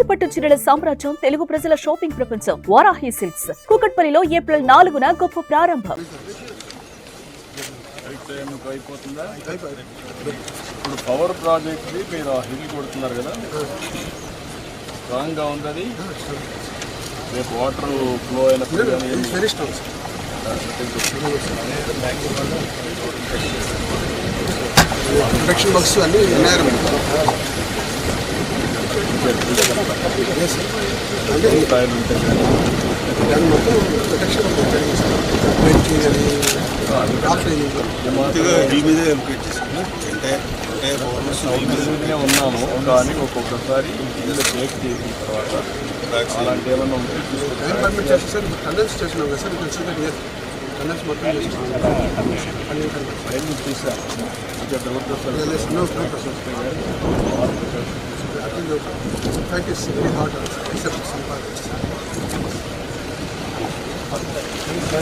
కంచిపట్టు చీరల సామ్రాజ్యం తెలుగు ప్రజల షాపింగ్ ప్రపంచం వారాహి సిల్క్స్. కూకట్పల్లిలో ఏప్రిల్ నాలుగున గొప్ప ప్రారంభం. ఇప్పుడు పవర్ ప్రాజెక్ట్ది మీరు హిల్ కొడుతున్నారు కదా? స్ట్రాంగ్గా ఉంది అది రేపు వాటర్ ఫ్లో అయినప్పుడు కానీ ఏం వెరీ స్ట్రాంగ్ ప్రొటెక్షన్ బాక్స్ అన్ని ఉన్నాయి అంటే టైర్లు ఉంటాయి దాని మొత్తం ప్రొటెక్షన్ ఉన్నాము కానీ ఒక్కొక్కసారి ఇల్లు బ్రేక్ చేసిన తర్వాత అలాంటి ఏమన్నా ఉంటే పర్మిట్ చేసేసారు టన్నల్స్ చేసినాం కదా సార్ ఇక్కడ చూడండి టన్నల్స్ మొత్తం చేసినాం అన్ని చూసాను ఇంకా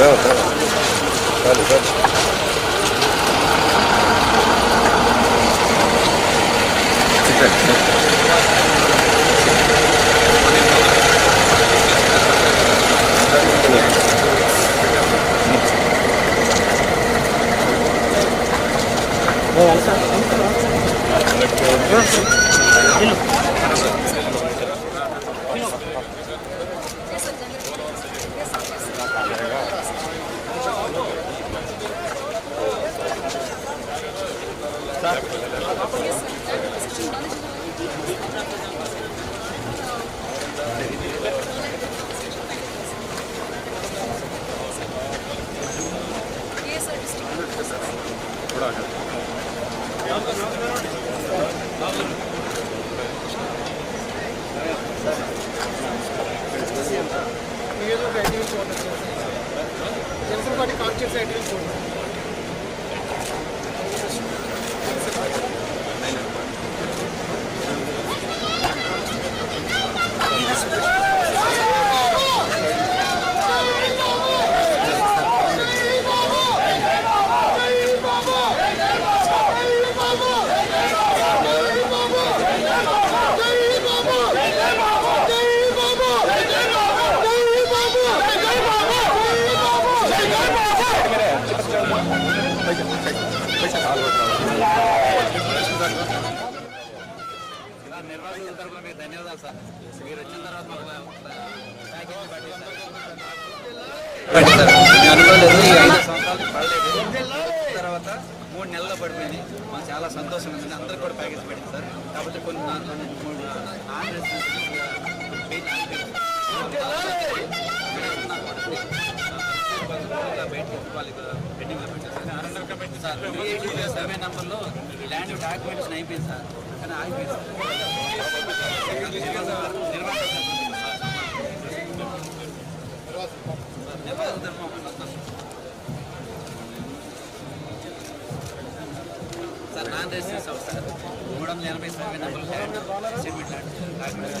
దురదృష్టం తెలుసు వాటి కాన్షియస్ ఐటీ చూడండి నిర్వాహకుల తరఫున మీకు ధన్యవాదాలు సార్ మీరు వచ్చిన తర్వాత మాకు ప్యాకేజీ ఈ ఐదు సంవత్సరాలు పడలేదు తర్వాత మూడు నెలల్లో పడిపోయింది మాకు చాలా సంతోషం ఉంది అందరికి కూడా ప్యాకేజ్ పడింది సార్ కాబట్టి కొన్ని నాన్ సర్వే నెంబర్లో ల్యాండ్ డాక్యుమెంటేషన్ అయిపోయింది సార్. కానీ ఆగిపోయింది sir. Sir non residence house sir. మూడు వందల ఎనభై survey number land documents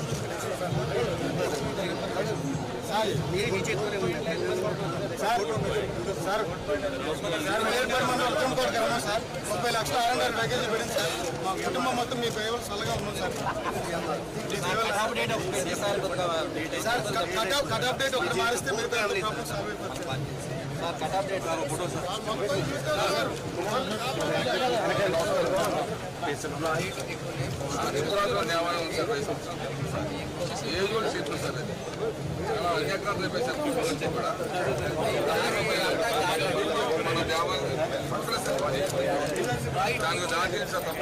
ముప్పై లక్షల ఆర్ఎండ్ఆర్ ప్యాకేజీ పడింది సార్ మా కుటుంబం మొత్తం మీ ఫేవర్ చల్లగా ఉన్నాం సార్ అప్డేట్ ఒకటి సార్ కొత్త date sir cut off cut off date ఒకటి మారిస్తే మీరు ప్రాబ్లమ్ సాల్వ్ అయిపోతుంది sir cut off date photo sir age కూడా సీట్లు సార్ అది చాలా ఎకరాలు రేపే సార్ కూడా మన దేవాలయం దానికి దాటి సార్ తప్ప